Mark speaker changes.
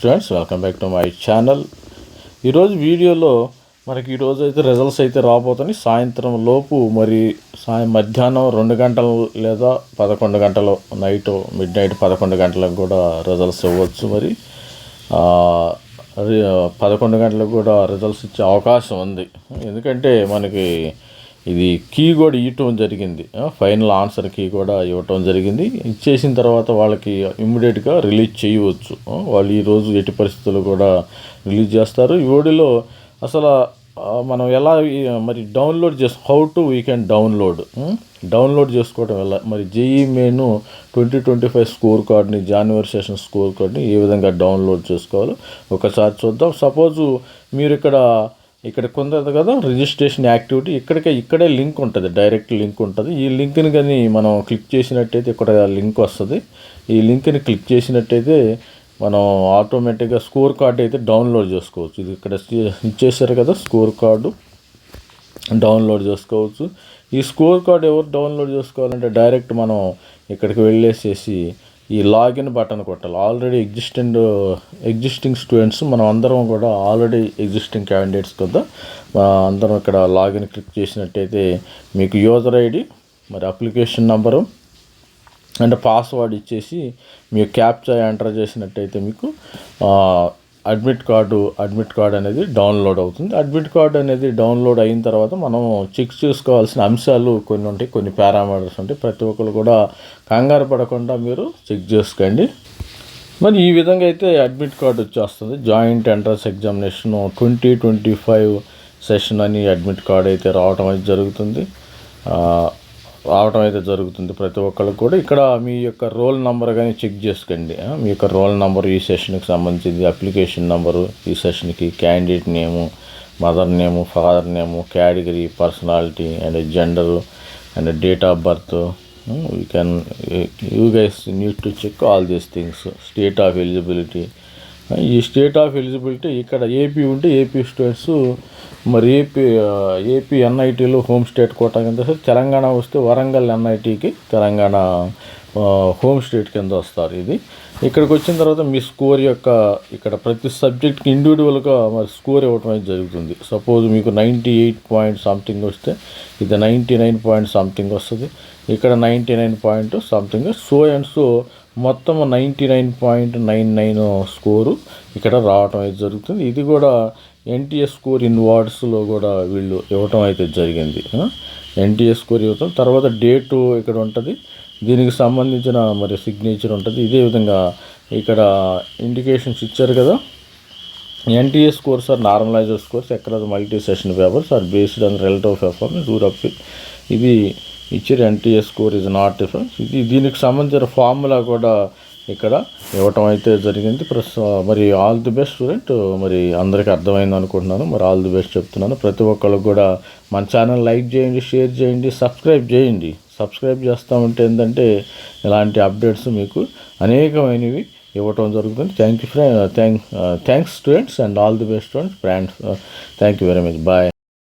Speaker 1: Students welcome back to my channel ఈరోజు వీడియోలో మనకి ఈరోజు అయితే రిజల్ట్స్ అయితే రాబోతున్నాయి. సాయంత్రం లోపు మరి సాయం మధ్యాహ్నం రెండు గంటలు లేదా పదకొండు గంటలు నైట్ మిడ్ నైట్ పదకొండు గంటలకు కూడా రిజల్ట్స్ ఇవ్వచ్చు మరి. పదకొండు గంటలకు కూడా రిజల్ట్స్ ఇచ్చే అవకాశం ఉంది. ఎందుకంటే మనకి ఇది కీ కూడా ఇవ్వటం జరిగింది. ఫైనల్ ఆన్సర్ కీ కూడా ఇవ్వటం జరిగింది. ఇచ్చేసిన తర్వాత వాళ్ళకి ఇమ్మీడియట్గా రిలీజ్ చేయవచ్చు. వాళ్ళు ఈరోజు ఎట్టి పరిస్థితుల్లో కూడా రిలీజ్ చేస్తారు. ఈ ఓడిలో అసలు మనం ఎలా మరి డౌన్లోడ్ చేసు how to we can download? Download చేసుకోవడం వల్ల మరి JEE main twenty twenty five score కార్డ్ని జాన్వరి సెషన్ స్కోర్ కార్డ్ని ఏ విధంగా డౌన్లోడ్ చేసుకోవాలో ఒకసారి చూద్దాం. సపోజు మీరు ఇక్కడ ఇక్కడ కొందరు కదా రిజిస్ట్రేషన్ యాక్టివిటీ ఇక్కడికే ఇక్కడే లింక్ ఉంటుంది డైరెక్ట్ లింక్ ఉంటుంది. ఈ లింక్ని కానీ మనం క్లిక్ చేసినట్టయితే ఇక్కడ లింక్ వస్తుంది. ఈ లింక్ని క్లిక్ చేసినట్టయితే మనం ఆటోమేటిక్గా స్కోర్ కార్డ్ అయితే డౌన్లోడ్ చేసుకోవచ్చు. ఇది ఇక్కడ ఇచ్చేసారు కదా స్కోర్ కార్డు డౌన్లోడ్ చేసుకోవచ్చు. ఈ స్కోర్ కార్డ్ ఎవరు డౌన్లోడ్ చేసుకోవాలంటే డైరెక్ట్ మనం ఇక్కడికి వెళ్ళేసేసి ఈ లాగిన్ బటన్ కొట్టాలి. ఆల్రెడీ ఎగ్జిస్టెంట్ ఎగ్జిస్టింగ్ స్టూడెంట్స్ మనం అందరం కూడా ఆల్రెడీ ఎగ్జిస్టింగ్ క్యాండిడేట్స్ కదా. అందరం ఇక్కడ లాగిన్ క్లిక్ చేసినట్టయితే మీకు యూజర్ ఐడి మరి అప్లికేషన్ నంబరు అండ్ పాస్వర్డ్ ఇచ్చేసి మీరు క్యాప్చా ఎంటర్ చేసినట్టయితే మీకు అడ్మిట్ కార్డు అడ్మిట్ కార్డ్ అనేది డౌన్లోడ్ అవుతుంది. అడ్మిట్ కార్డ్ అనేది డౌన్లోడ్ అయిన తర్వాత మనం చెక్ చేసుకోవాల్సిన అంశాలు కొన్ని ఉంటాయి కొన్ని పారామీటర్స్ ఉంటాయి. ప్రతి ఒక్కరు కూడా కంగారు పడకుండా మీరు చెక్ చేసుకోండి. మరి ఈ విధంగా అయితే అడ్మిట్ కార్డు వచ్చేస్తుంది. Joint entrance examination twenty twenty five session అని అడ్మిట్ కార్డ్ అయితే రావటం అయితే జరుగుతుంది. రావడం రావటం అయితే జరుగుతుంది ప్రతి ఒక్కరికి కూడా. ఇక్కడ మీ యొక్క రోల్ నెంబర్ కానీ చెక్ చేసుకోండి. మీ యొక్క రోల్ నెంబర్ ఈ సెషన్కి సంబంధించింది అప్లికేషన్ నెంబరు ఈ సెషన్కి candidate name mother name father name category personality and gender and date of birth. You can you guys need to check all these things state of eligibility ఈ state of eligibility ఇక్కడ AP ఉంటే AP students మరి AP AP ఎన్ఐటీలో home state quota కింద వస్తారు. తెలంగాణ వస్తే వరంగల్ ఎన్ఐటీకి Telangana home state కింద వస్తారు ఇది. ఇక్కడికి వచ్చిన తర్వాత మీ స్కోర్ యొక్క ఇక్కడ ప్రతి సబ్జెక్ట్కి ఇండివిజువల్గా మరి స్కోర్ ఇవ్వటం అనేది జరుగుతుంది. సపోజ్ మీకు నైంటీ ఎయిట్ పాయింట్ సంథింగ్ వస్తే ఇది నైంటీ నైన్ పాయింట్ సంథింగ్ వస్తుంది. ఇక్కడ ninety nine point something. So and so మొత్తం ninety nine point nine nine score ఇక్కడ రావటం అయితే జరుగుతుంది. ఇది కూడా ఎన్టీఎస్ స్కోర్ ఇన్ వార్డ్స్లో కూడా వీళ్ళు ఇవ్వటం అయితే జరిగింది. ఎన్టీఎస్ స్కోర్ ఇవ్వటం. తర్వాత డేటు ఇక్కడ ఉంటుంది. దీనికి సంబంధించిన మరి సిగ్నేచర్ ఉంటుంది. ఇదే విధంగా ఇక్కడ ఇండికేషన్స్ ఇచ్చారు కదా. NTS scores are normalizer scores ఎక్కడ multi session papers are based on relative performance దూర్ ఇది ఇచ్చారు. NTS score is not difference ఇది దీనికి సంబంధించిన ఫార్ములా కూడా ఇక్కడ ఇవ్వటం అయితే జరిగింది. ప్లస్ మరి ఆల్ ది బెస్ట్ స్టూడెంట్ మరి అందరికీ అర్థమైంది అనుకుంటున్నాను. మరి ఆల్ ది బెస్ట్ చెప్తున్నాను. ప్రతి ఒక్కరికి కూడా మన ఛానల్ లైక్ చేయండి షేర్ చేయండి సబ్స్క్రైబ్ చేయండి. సబ్స్క్రైబ్ చేస్తూ ఉంటే ఏంటంటే ఇలాంటి అప్డేట్స్ మీకు అనేకమైనవి ఇవ్వటం జరుగుతుంది. Thank you friend thank thanks students and all the best students friends thank you very much bye